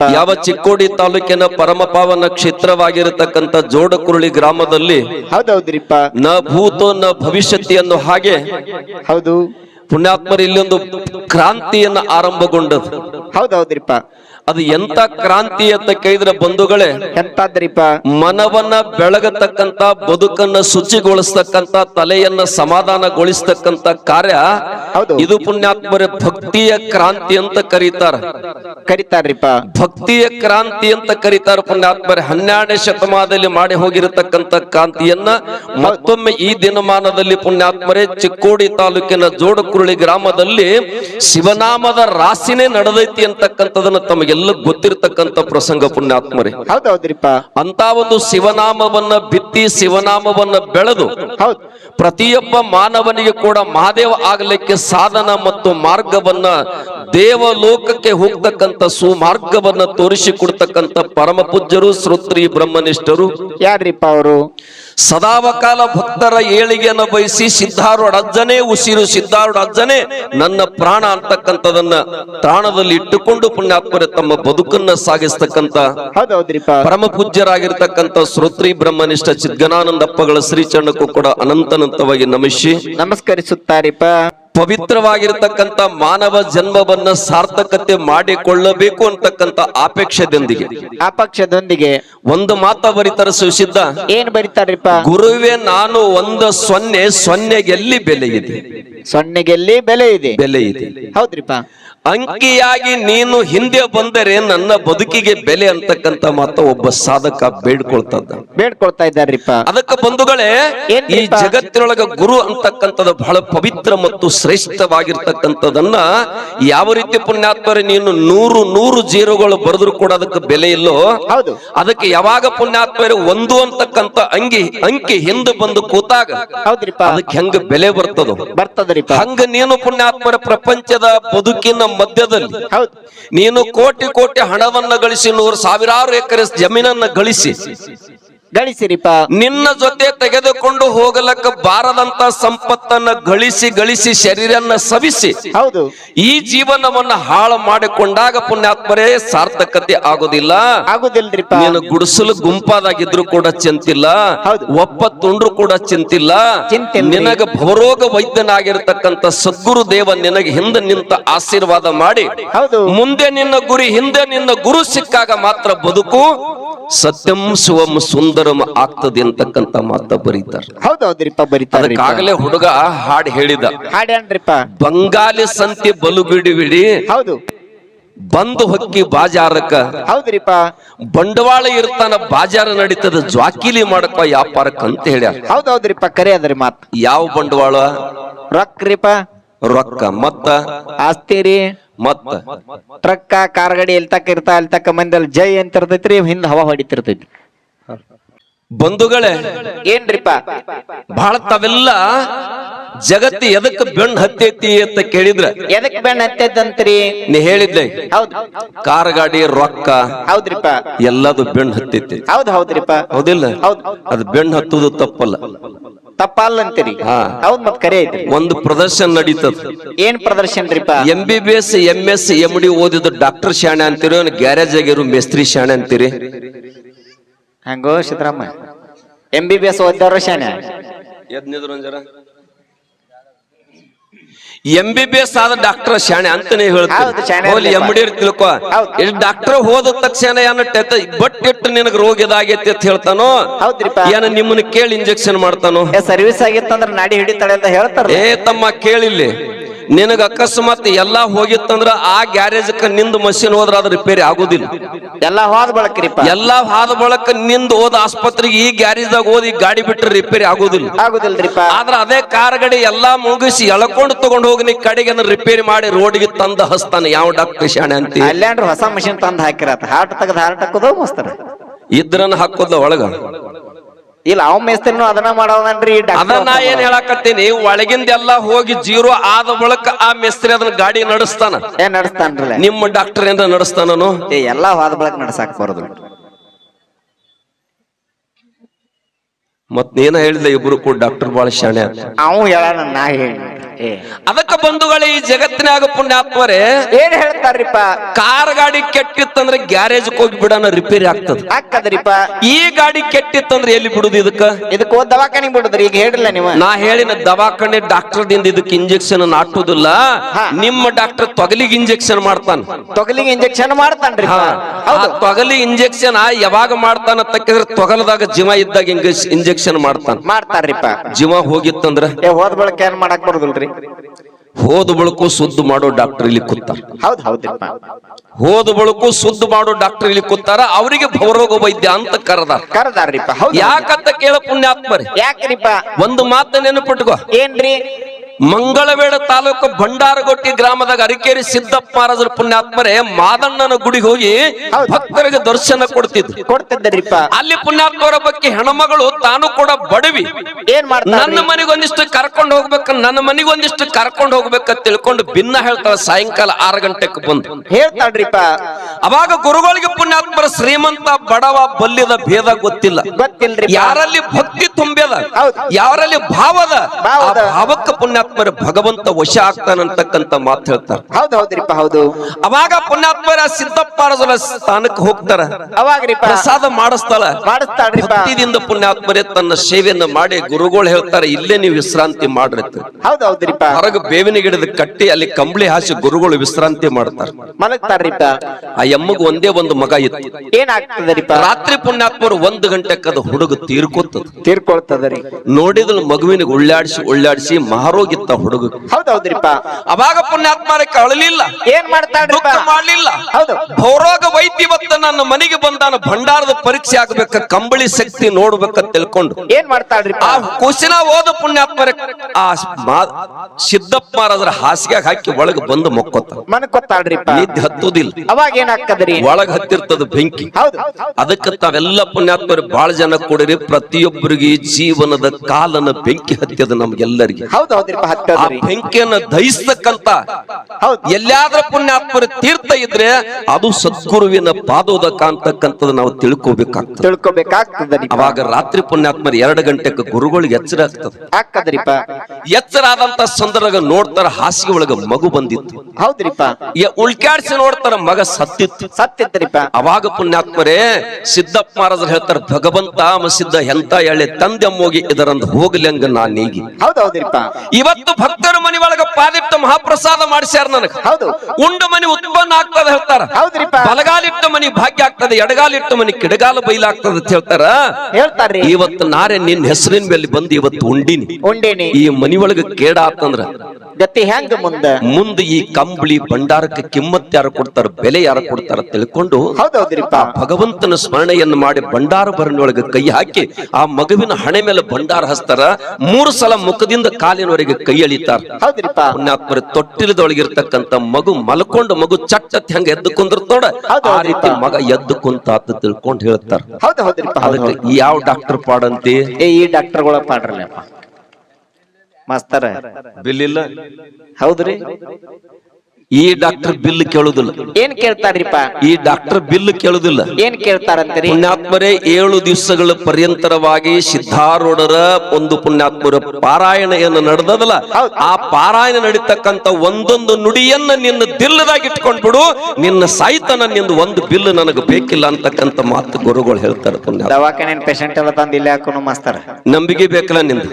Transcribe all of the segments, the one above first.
ಯಾವ ಚಿಕ್ಕೋಡಿ ತಾಲೂಕಿನ ಪರಮಪಾವನ ಕ್ಷೇತ್ರವಾಗಿರತಕ್ಕಂತ ಜೋಡಕುರುಳಿ ಗ್ರಾಮದಲ್ಲಿ ಹೌದೌದ್ರಿಪ್ಪ. ನ ಭೂತೋ ನ ಭವಿಷ್ಯತಿ ಅನ್ನೋ ಹಾಗೆ ಹೌದು. ಪುಣ್ಯಾತ್ಮರು ಇಲ್ಲಿ ಒಂದು ಕ್ರಾಂತಿಯನ್ನ ಆರಂಭಗೊಂಡದು ಹೌದೌದ್ರಿಪ್ಪ. ಅದು ಎಂತ ಕ್ರಾಂತಿ ಅಂತ ಕೇಳಿದ್ರೆ ಬಂಧುಗಳೇ ಎಂತಾದ್ರಿಪ್ಪ? ಮನವನ್ನ ಬೆಳಗತಕ್ಕಂತ ಬದುಕನ್ನ ಶುಚಿಗೊಳಿಸ್ತಕ್ಕಂತ ತಲೆಯನ್ನ ಸಮಾಧಾನಗೊಳಿಸ್ತಕ್ಕಂತ ಕಾರ್ಯ. ಇದು ಪುಣ್ಯಾತ್ಮರ ಭಕ್ತಿಯ ಕ್ರಾಂತಿ ಅಂತ ಕರೀತಾರ. ಕರಿತಾರ್ರಿಪ್ಪ. ಭಕ್ತಿಯ ಕ್ರಾಂತಿ ಅಂತ ಕರೀತಾರ ಪುಣ್ಯಾತ್ಮರ. ಹನ್ನೆರಡನೇ ಶತಮಾನದಲ್ಲಿ ಮಾಡಿ ಹೋಗಿರತಕ್ಕಂತ ಕ್ರಾಂತಿಯನ್ನ ಮತ್ತೊಮ್ಮೆ ಈ ದಿನಮಾನದಲ್ಲಿ ಪುಣ್ಯಾತ್ಮರೇ ಚಿಕ್ಕೋಡಿ ತಾಲೂಕಿನ ಜೋಡಕುರುಳಿ ಗ್ರಾಮದಲ್ಲಿ ಶಿವನಾಮದ ರಾಸಿನೇ ನಡೆದೈತಿ ಅಂತಕ್ಕಂಥದನ್ನ ತಮಗೆಲ್ಲ ಗೊತ್ತಿರತಕ್ಕಂತ ಪ್ರಸಂಗ ಪುಣ್ಯಾತ್ಮರಿ. ಹೌದೌದ್ರಿಪ್ಪ. ಅಂತ ಒಂದು ಶಿವನಾಮವನ್ನ ಬಿತ್ತಿ ಶಿವನಾಮವನ್ನ ಬೆಳೆದು ಪ್ರತಿಯೊಬ್ಬ ಮಾನವನಿಗೆ ಕೂಡ ಮಹಾದೇವ ಆಗಲಿಕ್ಕೆ ಸಾಧನ ಮತ್ತು ಮಾರ್ಗವನ್ನ ದೇವಲೋಕಕ್ಕೆ ಹೋಗ್ತಕ್ಕಂತ ಸುಮಾರ್ಗವನ್ನ ತೋರಿಸಿಕೊಡ್ತಕ್ಕಂತ ಪರಮ ಪೂಜ್ಯರು ಶ್ರೋತ್ರಿ ಬ್ರಹ್ಮನಿಷ್ಠರು. ಯಾರ್ರಿಪ್ಪ ಅವರು? ಸದಾವಕಾಲ ಭಕ್ತರ ಏಳಿಗೆಯನ್ನು ಬಯಸಿ ಸಿದ್ಧಾರೂಢ ಅಜ್ಜನೇ ಉಸಿರು ಸಿದ್ಧಾರೂಢ ಅಜ್ಜನೇ ನನ್ನ ಪ್ರಾಣ ಅಂತಕ್ಕಂಥದನ್ನ ಪ್ರಾಣದಲ್ಲಿ ಇಟ್ಟುಕೊಂಡು ಪುಣ್ಯಾತ್ಮರೆ ತಮ್ಮ ಬದುಕನ್ನ ಸಾಗಿಸ್ತಕ್ಕಂತ ಪರಮ ಪೂಜ್ಯರಾಗಿರ್ತಕ್ಕಂಥ ಶ್ರೋತ್ರಿ ಬ್ರಹ್ಮನಿಷ್ಠ ಚಿದ್ಗನಾನಂದಪ್ಪಗಳ ಶ್ರೀಚರಣಕ್ಕೂ ಕೂಡ ಅನಂತನಂತವಾಗಿ ನಮಿಸಿ ನಮಸ್ಕರಿಸುತ್ತಾರಿಪ್ಪ. ಪವಿತ್ರವಾಗಿರ್ತಕ್ಕಂಥ ಮಾನವ ಜನ್ಮವನ್ನ ಸಾರ್ಥಕತೆ ಮಾಡಿಕೊಳ್ಳಬೇಕು ಅಂತಕ್ಕಂಥ ಆಪೇಕ್ಷೆದೊಂದಿಗೆ ಆಪಕ್ಷದೊಂದಿಗೆ ಒಂದು ಮಾತ ಬರೀತಾರೆ ಸುಸಿದ್ಧ ಏನ್ ಬರೀತಾರಪ್ಪ ಗುರುವೇ ನಾನು ಒಂದು ಸೊನ್ನೆ ಸೊನ್ನೆಗೆಲ್ಲಿ ಬೆಲೆ ಇದೆ ಸೊನ್ನೆಗೆಲ್ಲಿ ಬೆಲೆ ಇದೆ ಬೆಲೆ ಇದೆ ಹೌದ್ರಿಪ್ಪ. ಅಂಕಿಯಾಗಿ ನೀನು ಹಿಂದೆ ಬಂದರೆ ನನ್ನ ಬದುಕಿಗೆ ಬೆಲೆ ಅಂತಕ್ಕಂತ ಮಾತ ಒಬ್ಬ ಸಾಧಕ ಬೇಡ್ಕೊಳ್ತದ. ಬೇಡ್ಕೊಳ್ತಾ ಇದ್ದಾರೀಪ ಅದಕ್ಕೆ ಬಂಧುಗಳೇ ಈ ಜಗತ್ತಿನೊಳಗ ಗುರು ಅಂತಕ್ಕಂಥದ್ದು ಬಹಳ ಪವಿತ್ರ ಮತ್ತು ಶ್ರೇಷ್ಠವಾಗಿರ್ತಕ್ಕಂಥದನ್ನ ಯಾವ ರೀತಿ ಪುಣ್ಯಾತ್ಮರೇ ನೀನು ನೂರು ನೂರು ಜೀರೋಗಳು ಬರೆದ್ರು ಕೂಡ ಅದಕ್ಕೆ ಬೆಲೆ ಇಲ್ಲೋ ಹೌದು. ಅದಕ್ಕೆ ಯಾವಾಗ ಪುಣ್ಯಾತ್ಮರೇ ಒಂದು ಅಂತಕ್ಕಂತ ಅಂಗಿ ಅಂಕಿ ಹಿಂದೆ ಬಂದು ಕೂತಾಗ ಅದಕ್ಕೆ ಹೆಂಗ ಬೆಲೆ ಬರ್ತದೋ. ಬರ್ತದ್ರಿಪ್ಪ. ಹಂಗ ನೀನು ಪುಣ್ಯಾತ್ಮರ ಪ್ರಪಂಚದ ಬದುಕಿನ ಮಧ್ಯದಲ್ಲಿ. ನೀನು ಕೋಟಿ ಕೋಟಿ ಹಣವನ್ನ ಗಳಿಸಿ ನೂರು ಸಾವಿರಾರು ಎಕರೆ ಜಮೀನನ್ನ ಗಳಿಸಿ. ಗಳಿಸಿರಿಪ್ಪ. ನಿನ್ನ ಜೊತೆ ತೆಗೆದುಕೊಂಡು ಹೋಗಲಕ್ಕ ಬಾರದಂತ ಸಂಪತ್ತನ್ನ ಗಳಿಸಿ ಗಳಿಸಿ ಶರೀರನ್ನ ಸವಿಸಿ. ಹೌದು. ಈ ಜೀವನವನ್ನ ಹಾಳು ಮಾಡಿಕೊಂಡಾಗ ಪುಣ್ಯಾತ್ಮರೇ ಸಾರ್ಥಕತೆ ಆಗೋದಿಲ್ಲ. ಆಗುದಿಲ್ರಿಪ್ಪ. ನೀನು ಗುಡಿಸಲು ಗುಂಪಾದಾಗಿದ್ರು ಕೂಡ ಚಿಂತಿಲ್ಲ. ಒಪ್ಪ ತುಂಡ್ರು ಕೂಡ ಚಿಂತಿಲ್ಲ. ನಿನಗ ಭವರೋಗ ವೈದ್ಯನಾಗಿರ್ತಕ್ಕಂತ ಸದ್ಗುರು ದೇವ ನಿನಗೆ ಹಿಂದೆ ನಿಂತ ಆಶೀರ್ವಾದ ಮಾಡಿ. ಹೌದು. ಮುಂದೆ ನಿನ್ನ ಗುರಿ ಹಿಂದೆ ನಿನ್ನ ಗುರು ಸಿಕ್ಕಾಗ ಮಾತ್ರ ಬದುಕು. ಸತ್ಯಂ ಶಿವಂ ಸುಂದರಂ. ಆಗ್ತದೆ ಅಂತಕ್ಕಂತ ಮಾತ ಬರೀತಾರೆ. ಹೌದೌದ್ರಿಪ್ಪ ಬರಿತಾರ್ರಿಪ್ಪ. ಅದಕ್ಕಾಗಲೇ ಹುಡುಗ ಹಾಡ್ ಹೇಳಿದ. ಹಾಡ್ಯಾನ್ರಿಪ್ಪ ಬಂಗಾಲಿ ಸಂತಿ ಬಲು ಬಿಡಿ ಬಿಡಿ ಹೌದು. ಬಂದು ಹೊಕ್ಕಿ ಬಾಜಾರಕ್ಕ. ಹೌದ್ರಿಪ್ಪ. ಬಂಡವಾಳ ಇರ್ತಾನ ಬಾಜಾರ ನಡೀತದ ಜ್ವಾಕಿಲಿ ಮಾಡಪ್ಪ ವ್ಯಾಪಾರಕ್ಕ ಅಂತ ಹೇಳ್ಯಾರ. ಹೌದೌದ್ರಿಪ್ಪ ಕರೆ ಅದ್ರಿ ಮಾತ್. ಯಾವ ಬಂಡವಾಳ? ರೊಕ್ಕ್ರಿಪ್ಪ. ರೊಕ್ಕ ಮತ್ತ? ಆಸ್ತಿ ರೀ ಮತ್ತ? ಟ್ರಕ್ಕ ಕಾರ್ ಗಾಡಿ ಎಲ್ತಕ್ಕ ಇರ್ತಾ ಅಲ್ತಕ್ಕ ತಕ್ಕ ಮಂದಿ ಜೈ ಅಂತ ಇರ್ತೈತ್ರಿ ಹಿಂದ್ ಹವಾ ಹೊಡಿತಿರ್ತೈತಿ ಬಂಧುಗಳೇ ಏನ್ರಿಪ್ಪ? ಬಹಳ ತಾವೆಲ್ಲ ಜಗತ್ತಿ ಎದಕ್ ಬೆಣ್ಣ ಹತ್ತೈತಿ ಅಂತ ಕೇಳಿದ್ರ? ಎದಕ್ ಬೆಣ್ಣ ಹತ್ತೈತಂತ್ರಿ? ನೀ ಹೇಳಿದ್ಲೆ ಹೌದ್. ಕಾರ್ ಗಾಡಿ ರೊಕ್ಕ ಹೌದ್ರಿಪ್ಪ. ಎಲ್ಲದು ಬೆಣ್ಣ ಹತ್ತೈತಿ. ಹೌದ್ ಹೌದ್ರಿಪ್ಪ. ಹೌದಿಲ್ಲ? ಹೌದ್. ಅದು ಬೆಣ್ಣ ಹತ್ತುದು ತಪ್ಪಲ್ಲ. ತಪ್ಪಲ್ಲ ಅಂತೀರಿ. ಹೌದ್ ಮತ್ ಕರೆ ಐತಿ ಒಂದು ಪ್ರದರ್ಶನ ನಡೀತದ. ಏನ್ ಪ್ರದರ್ಶನ್ರಿಪ್ಪ? M B B S M S M D ಓದಿದ ಡಾಕ್ಟರ್ ಶಾಣೆ ಅಂತೀರಿ ಗ್ಯಾರೇಜ್ ಆಗಿರೋ ಮೇಸ್ತ್ರಿ ಶಾಣೆ ಅಂತೀರಿ? ಹಂಗೋ Siddarama M B B S ಓದ್ದವ್ರ ಶಾನೆ ಎಂ ಬಿ ಬಿ ಎಸ್ ಆದ ಡಾಕ್ಟರ್ ಶಾಣೆ ಅಂತಾನೆ ಹೌದು, ಶಾಣೆ ಹೇಳ್ತೀನಿ. ಎಂ ಡಿ ತಿಳ್ಕೊ. ಹೌದು. ಇಲ್ಲಿ ಡಾಕ್ಟರ್ ಹೋದ ತಕ್ಷಣ ಏನ ಬಟ್ ಇಟ್ಟು ನಿನಗ ರೋಗ ಇದಾಗೈತಿ ಅಂತ ಹೇಳ್ತಾನೋ? ಹೌದ್ರಿಪ್ಪ. ಏನ ನಿಮ್ಮನ್ನ ಕೇಳಿ ಇಂಜೆಕ್ಷನ್ ಮಾಡ್ತಾನೋ? ಏ ಸರ್ವಿಸ್ ಆಗಿತ್ತಂದ್ರ ನಾಡಿ ಹಿಡಿತಾಳೆ ಅಂತ ಹೇಳ್ತಾರೆ ಏ ತಮ್ಮ ಕೇಳಿಲ್ಲಿ. ನಿನಗ ಅಕಸ್ಮಾತ್ ಎಲ್ಲಾ ಹೋಗಿತ್ತಂದ್ರ ಆ ಗ್ಯಾರೇಜ್ನಿಂದ ಮಷಿನ್ ಹೋದ್ರ ಅದ್ ರಿಪೇರಿ ಆಗುದಿಲ್ಲ. ಎಲ್ಲಾ ಹಾದ ಬಳಕ ಎಲ್ಲಾ ಹಾದ ಬಳಕ ನಿಂದ ಹೋದ ಆಸ್ಪತ್ರೆಗೆ ಈ ಗ್ಯಾರೇಜ್ದಾಗ ಓದಿ ಗಾಡಿ ಬಿಟ್ಟರೆ ರಿಪೇರಿ ಆಗುದಿಲ್ಲ. ಆಗುದಿಲ್ರಿಪ್ಪ. ಆದ್ರ ಅದೇ ಕಾರ್ ಗಡಿ ಎಲ್ಲಾ ಮುಗಿಸಿ ಎಳ್ಕೊಂಡು ತಗೊಂಡ್ ಹೋಗಿ ನೀ ಕಡೆಗೆ ರಿಪೇರಿ ಮಾಡಿ ರೋಡ್ಗೆ ತಂದ ಹಸ್ತಾನೆ. ಯಾವ ಡಾಕ್ಟರ್ ಶಾಣೆ ಅಂತ ಅಲ್ಲೇನ್ರಿ ಹೊಸ ಮಷಿನ್ ತಂದ್ ಹಾಕಿರತ್ತ ಹಾರ್ಟ್ ತೆಗೆದ ಹಾರ್ಟ್ ಹಾಕೋದು ಮಸ್ತರ ಇದ್ರನ್ನ ಹಾಕೋದ ಒಳಗ. ಇಲ್ಲ ಅವ್ ಮೇಸ್ತ್ರಿನೂ ಅದನ್ನ ಮಾಡೋದನ್ರಿ ಅದನ್ನ ಅದ ನಾ ಏನ್ ಹೇಳಕತ್ತೀನಿ? ಒಳಗಿಂದ ಎಲ್ಲಾ ಹೋಗಿ ಜೀರೋ ಆದ ಬಳಕ ಆ ಮೇಸ್ತ್ರಿ ಅದನ್ನ ಗಾಡಿ ನಡೆಸ್ತಾನ. ಏನ್ ನಡೆಸ್ತಾನ್ರಿ ನಿಮ್ಮ ಡಾಕ್ಟರ್ ಏನ ನಡೆಸ್ತಾನನು? ಏ ಎಲ್ಲಾ ಹೋದ ಬಳಕ ನಡ್ಸಾಕ್ ಬರೋದು. ಮತ್ ನೀನ ಹೇಳಿದ ಇಬ್ರು ಕೂಡ ಡಾಕ್ಟರ್ ಬಾಳ ಶಾಣೆ ಅವ್ ಹೇಳ ನಾ ಹೇಳಿ. ಅದಕ್ಕ ಬಂಧುಗಳೇ ಈ ಜಗತ್ತಿನಾಗ ಪುಣ್ಯಾತ್ಮರೆ? ಏನ್ ಹೇಳ್ತಾರ್ರಿಪ್ಪ? ಕಾರ್ ಗಾಡಿ ಕೆಟ್ಟಿತ್ತಂದ್ರೆ ಗ್ಯಾರೇಜ್ ಹೋಗಿ ಬಿಡೋಣ ರಿಪೇರಿ ಆಗ್ತದ. ಹಾಕದ್ರಿಪ್ಪ ಈ ಗಾಡಿ ಕೆಟ್ಟಿತ್ತಂದ್ರೆ ಎಲ್ಲಿ ಬಿಡುದು ಇದಕ್ಕ? ಇದಕ್ಕೆ ಹೋದ್ ದವಾಖಾನಿಗ್ ಬಿಡುದ್ರಿ ಈಗ ಹೇಳಿಲ್ಲ ನೀವು? ನಾ ಹೇಳಿನ ದವಾಖಾನೆ ಡಾಕ್ಟರ್ ದಿಂದ ಇದಕ್ಕೆ ಇಂಜೆಕ್ಷನ್ ನಾಟುದಿಲ್ಲ. ನಿಮ್ಮ ಡಾಕ್ಟರ್ ತೊಗಲಿಗೆ ಇಂಜೆಕ್ಷನ್ ಮಾಡ್ತಾನ. ತೊಗಲಿಗೆ ಇಂಜೆಕ್ಷನ್ ಮಾಡ್ತಾನ್ರಿ ತೊಗಲಿ ಇಂಜೆಕ್ಷನ್ ಯಾವಾಗ ಮಾಡ್ತಾನ ತಕ್ಕಿದ್ರೆ ತೊಗಲದಾಗ ಜಿಮ ಇದ್ದಾಗ ಇಂಜೆಕ್ಷನ್ ಮಾಡ್ತಾನ. ಮಾಡ್ತಾರ್ರಿಪ್ಪ ಜೀವ ಹೋಗಿತ್ತಂದ್ರ? ಏ ಹೋದ ಬಳಕ ಏನ್ ಮಾಡಕ್ ಬರುದಿಲ್ರಿ? ಹೋದ ಬಳಕು ಸುದ್ದು ಮಾಡೋ ಡಾಕ್ಟರ್ ಇಲ್ಲಿ ಕೂತಾರ ಹೌದ್ ಹೌದ್ರಿಪ್ಪ ಹೋದ ಬಳಕು ಸುದ್ದು ಮಾಡೋ ಡಾಕ್ಟರ್ ಇಲ್ಲಿ ಕೂತಾರ ಅವರಿಗೆ ಭವರೋಗ ವೈದ್ಯ ಅಂತ ಕರೆದಾರ. ಕರದಾರ್ರಿಪ್ಪ ಹೌದ್ ಯಾಕಂತ ಕೇಳ ಪುಣ್ಯಾತ್ಮರಿ? ಯಾಕ್ರಿಪ್ಪ ಒಂದು ಮಾತು ನೆನಪಿಟ್ಕೋ. ಏನ್ರಿ? ಮಂಗಳವೇಡ ತಾಲೂಕು ಭಂಡಾರಗೊಟ್ಟಿ ಗ್ರಾಮದಾಗ ಅರಿಕೇರಿ ಸಿದ್ದಪ್ಪ ಮಹಾರಾಜರ ಪುಣ್ಯಾತ್ಮರೇ ಮಾದಣ್ಣನ ಗುಡಿಗೆ ಹೋಗಿ ಭಕ್ತರಿಗೆ ದರ್ಶನ ಕೊಡ್ತಿದ್ರು. ಕೊಡ್ತಿದ್ದರಿಪ್ಪ. ಅಲ್ಲಿ ಪುಣ್ಯಾತ್ಮರ ಬಗ್ಗೆ ಹೆಣ್ಮಗಳು ತಾನು ಕೂಡ ಬಡವಿ. ಏನ್ ಮಾಡ್ತಾರೆ? ನನ್ನ ಮನೆಗೊಂದಿಷ್ಟು ಕರ್ಕೊಂಡು ಹೋಗ್ಬೇಕ ನನ್ನ ಮನೆಗೊಂದಿಷ್ಟು ಕರ್ಕೊಂಡು ಹೋಗ್ಬೇಕಂತ ತಿಳ್ಕೊಂಡು ಭಿನ್ನ ಹೇಳ್ತಾಳ ಸಾಯಂಕಾಲ ಆರು ಗಂಟೆಗೆ ಬಂದು. ಹೇಳ್ತಾಳ್ರಿಪ್ಪ. ಅವಾಗ ಗುರುಗಳಿಗೆ ಪುಣ್ಯಾತ್ಮರ ಶ್ರೀಮಂತ ಬಡವ ಬಲ್ಲಿದ ಭೇದ ಗೊತ್ತಿಲ್ಲ. ಗೊತ್ತಿಲ್ಲ ಯಾರಲ್ಲಿ ಭಕ್ತಿ ತುಂಬ್ಯದ. ಯಾರಲ್ಲಿ ಭಾವದ ಭಾವಕ್ಕೆ ಭಾವದ. ಪುಣ್ಯಾತ್ಮರ ಭಗವಂತ ವಶ ಆಗ್ತಾನಂತಕ್ಕಂತ ಮಾತು ಹೇಳ್ತಾರೆ. ಹೌದ್ ಹೌದ್ರಿಪ್ಪ ಹೌದು. ಅವಾಗ ಪುಣ್ಯಾತ್ಮರ ಸಿದ್ದಪ್ಪ ಸ್ಥಾನಕ್ಕೆ ಹೋಗ್ತಾರ. ಅವಾಗ್ರಿಪ್ಪ. ಪ್ರಸಾದ ಮಾಡಿಸ್ತಾಳ. ಭಕ್ತಿದಿಂದ ಪುಣ್ಯಾತ್ಮರೇ ತನ್ನ ಸೇವೆಯನ್ನು ಮಾಡಿ ಗುರುಗಳು ಹೇಳ್ತಾರೆ ಇಲ್ಲೇ ನೀವು ವಿಶ್ರಾಂತಿ ಮಾಡ್ರಿ ಅಂತ. ಹೌದ್ ಹೌದ್ರಿಪ್ಪ. ಹೊರಗೆ ಬೇವಿನ ಗಿಡದ ಕಟ್ಟಿ ಅಲ್ಲಿ ಕಂಬಳಿ ಹಾಸಿ ಗುರುಗಳು ವಿಶ್ರಾಂತಿ ಮಾಡ್ತಾರೆ. ಮಲಗ್ತಾರ್ರಿಪ್ಪ ಆ ಎಮ್ಮಗ್ ಒಂದೇ ಒಂದು ಮಗ ಇತ್ತು. ಏನಾಗ್ತದ್ರಿಪ್ಪ? ರಾತ್ರಿ ಪುಣ್ಯಾತ್ಮರು ಒಂದು ಗಂಟೆಗೆ ಅದು ಹುಡುಗ ತೀರ್ಕೊತದ. ತೀರ್ಕೊಳ್ತದರಿ. ನೋಡಿದ್ರು ಮಗುವಿನ ಉಳ್ಳಾಡಿಸಿ ಉಳ್ಳಾಡಿಸಿ ಮಹಾರೋಗಿತ್ತ ಹುಡುಗ. ಹೌದೌದ್ರಿಪ್ಪ. ಅವಾಗ ಪುಣ್ಯಾತ್ಮರಕ್ಕೆ ಕಳಲಿಲ್ಲ ಏನ್ ಮಾಡ್ತಾಳ್ರಿಪ್ಪ? ದುಃಖ ಮಾಡ್ಲಿಲ್ಲ. ಹೌದು. ಭೌರೋಗ ವೈದ್ಯ ಇವತ್ತ ನನ್ನ ಮನೆಗೆ ಬಂದಾನ ಭಂಡಾರದ ಪರೀಕ್ಷೆ ಆಗ್ಬೇಕ ಕಂಬಳಿ ಶಕ್ತಿ ನೋಡ್ಬೇಕ ತಿಳ್ಕೊಂಡು. ಏನ್ ಮಾಡ್ತಾಳ್ರಿ ಆ ಕುಶಿನ ಓದ ಪುಣ್ಯಾತ್ಮರ ಆ ಸಿದ್ದಪ್ಪ ಮಹಾರಾಜರ ಹಾಸಿಗೆ ಹಾಕಿ ಒಳಗೆ ಬಂದು ಮೊಕ್ಕೋತ ಮನಕೊತ್ತಾಳ್ರಿ ನಿದ್ದೆ ಹತ್ತುದಿಲ್ಲ. ಅವಾಗ ಏನ್ ಹಾಕದ್ರಿ ಒಳಗ್ ಹತ್ತಿರ್ತದ ಬೆಂಕಿ. ಹೌದು. ಅದಕ್ಕೆ ತಾವೆಲ್ಲ ಪುಣ್ಯಾತ್ಮರು ಬಹಳ ಜನ ಕೊಡಿರಿ. ಪ್ರತಿಯೊಬ್ಬರಿಗೆ ಜೀವನದ ಕಾಲನ ಬೆಂಕಿ ಹತ್ತಿದ ನಮ್ಗೆಲ್ಲರಿಗೆ. ಹೌದೌದ್ರಿ. ಆ ಬೆಂಕಿಯನ್ನ ದಹಿಸ್ತಕ್ಕಂತ ಎಲ್ಲಾದ್ರೂ ಪುಣ್ಯಾತ್ಮರ ತೀರ್ಥ ಇದ್ರೆ ಅದು ಸದ್ಗುರುವಿನ ಪಾದೋದಕ ಅಂತಕ್ಕಂಥದ್ದು ನಾವು ತಿಳ್ಕೋಬೇಕಾಗ್ತದೆ. ತಿಳ್ಕೋಬೇಕಾಗ್ತದೆ ಅವಾಗ ರಾತ್ರಿ ಪುಣ್ಯಾತ್ಮರು ಎರಡು ಗಂಟೆಗೆ ಗುರುಗಳಿಗೆ ಎಚ್ಚರ ಆಗ್ತದೆ. ಹಾಕದ್ರಿಪ್ಪ ಎಚ್ಚರ ಆದಂತ ಸಂದರ್ಭ ನೋಡ್ತಾರ ಹಾಸಿಗೆ ಒಳಗ ಮಗು ಬಂದಿತ್ತು. ಹೌದ್ರಿಪ್ಪ. ಉಳ್ಕ್ಯಾಡ್ಸಿ ನೋಡ್ತಾರ ಮಗ ಸತ್ತಿತ್ತು. ಸತ್ತಿತ್ತರಿಪ್ಪ. ಅವಾಗ ಪುಣ್ಯಾತ್ಮರೇ ಸಿದ್ದಪ್ಪ ಮಹಾರಾಜರು ಹೇಳ್ತಾರ ಭಗವಂತ ಸಿದ್ಧ ಎಂತ ಎಳೆ ತಂದೆ ಇದರಂದು ಹೋಗ್ಲಿ ಹಂಗ ನಾನೀಗಿ ಹೌದ್ ಹೌದ್ರಿಪ್ಪ. ಇವತ್ತು ಭಕ್ತರ ಮನೆ ಒಳಗ ಪಾದಿಟ್ಟ ಮಹಾಪ್ರಸಾದ ಮಾಡಿಸ್ಯಾರ ನನಗೆ. ಹೌದು. ಉಂಡ ಮನಿ ಉತ್ಪನ್ನ ಆಗ್ತದ ಹೇಳ್ತಾರ. ಹೌದ್ರಿಪ್ಪ. ಬಲಗಾಲಿಟ್ಟ ಮನಿ ಭಾಗ್ಯ ಆಗ್ತದೆ ಎಡಗಾಲಿಟ್ಟ ಮನಿ ಕಿಡಗಾಲ ಬೈಲಾಗ್ತದ ಅಂತ ಹೇಳ್ತಾರ. ಹೇಳ್ತಾರ್ರಿ. ಇವತ್ತು ನಾರೆ ನಿನ್ ಹೆಸರಿನ ಮೇಲೆ ಬಂದು ಇವತ್ತು ಉಂಡಿನಿ. ಉಂಡೇನಿ. ಈ ಮನಿ ಒಳಗ ಕೇಡ ಆತಂದ್ರ ಗತಿ ಹೆಂಗ ಮುಂದ? ಮುಂದೆ ಈ ಕಂಬಳಿ ಭಂಡಾರಕ್ಕೆ ಕಿಮ್ಮತ್ ಯಾರು ಕೊಡ್ತಾರ ಬೆಲೆ ಯಾರು ಕೊಡ್ತಾರ ತಿಳ್ಕೊಂಡು ಹೌದೌದ್ರಿಪ್ಪ. ಭಗವಂತನ ಸ್ಮರಣೆಯನ್ನು ಮಾಡಿ ಭಂಡಾರ ಭರಣಿಯೊಳಗೆ ಕೈ ಹಾಕಿ ಆ ಮಗುವಿನ ಹಣೆ ಮೇಲೆ ಭಂಡಾರ ಹಸ್ತಾರ ಮೂರು ಸಲ ಮುಖದಿಂದ ಕಾಲಿನವರೆಗೆ ಕೈ ಎಳಿತಾರ. ಹೌದ್ರಿಪ್ಪ. ಪುಣ್ಯಾತ್ಮರ ತೊಟ್ಟಿಲದೊಳಗಿರ್ತಕ್ಕಂತ ಮಗು ಮಲ್ಕೊಂಡು ಮಗು ಚಟ್ಟತ್ ಹೆಂಗ ಎದ್ದು ಕುಂದಿರ್ತೋಡ ಆ ರೀತಿ ಮಗ ಎದ್ದು ಕುಂತ ಅಂತ ತಿಳ್ಕೊಂಡು ಹೇಳ್ತಾರ. ಅದಕ್ಕೆ ಯಾವ ಡಾಕ್ಟರ್ ಪಾಡಂತಿ? ಏ ಈ ಡಾಕ್ಟರ್ಗಳ ಪಾಡ್ರಲ್ಲಪ್ಪ. ಮಾಸ್ತರ. ಬಿಲ್ ಇಲ್ಲ ಹೌದ್ರಿ? ಈ ಡಾಕ್ಟರ್ ಬಿಲ್ ಕೇಳುದಿಲ್ಲ. ಏನ್ ಕೇಳ್ತಾರ್ರಿಪ್ಪ? ಈ ಡಾಕ್ಟರ್ ಬಿಲ್ ಕೇಳುದಿಲ್ಲ. ಏನ್ ಕೇಳ್ತಾರಂತೀರಿ? ಪುಣ್ಯಾತ್ಮರೇ ಏಳು ದಿವಸಗಳ ಪರ್ಯಂತರವಾಗಿ ಸಿದ್ಧಾರೂಢರ ಒಂದು ಪುಣ್ಯಾತ್ಮರ ಪಾರಾಯಣ ಏನು ನಡೆದದಲ್ಲ ಆ ಪಾರಾಯಣ ನಡೀತಕ್ಕಂತ ಒಂದೊಂದು ನುಡಿಯನ್ನ ನಿನ್ನ ದಿಲ್ಲದಾಗಿ ಇಟ್ಕೊಂಡ್ ಬಿಡು ನಿನ್ನ ಸಾಯ್ತನ ನಿಂದು ಒಂದು ಬಿಲ್ ನನಗೆ ಬೇಕಿಲ್ಲ ಅಂತಕ್ಕಂತ ಮಾತು ಗುರುಗಳು ಹೇಳ್ತಾರೆ ಪುಣ್ಯ ದವಾಖಾನೆ ಪೇಷಂಟ್ ಎಲ್ಲ ತಂದು ಇಲ್ಲಿ ಹಾಕೋನು ಮಾಸ್ತರ. ನಂಬಿಕೆ ಬೇಕಲ್ಲ ನಿಂದು?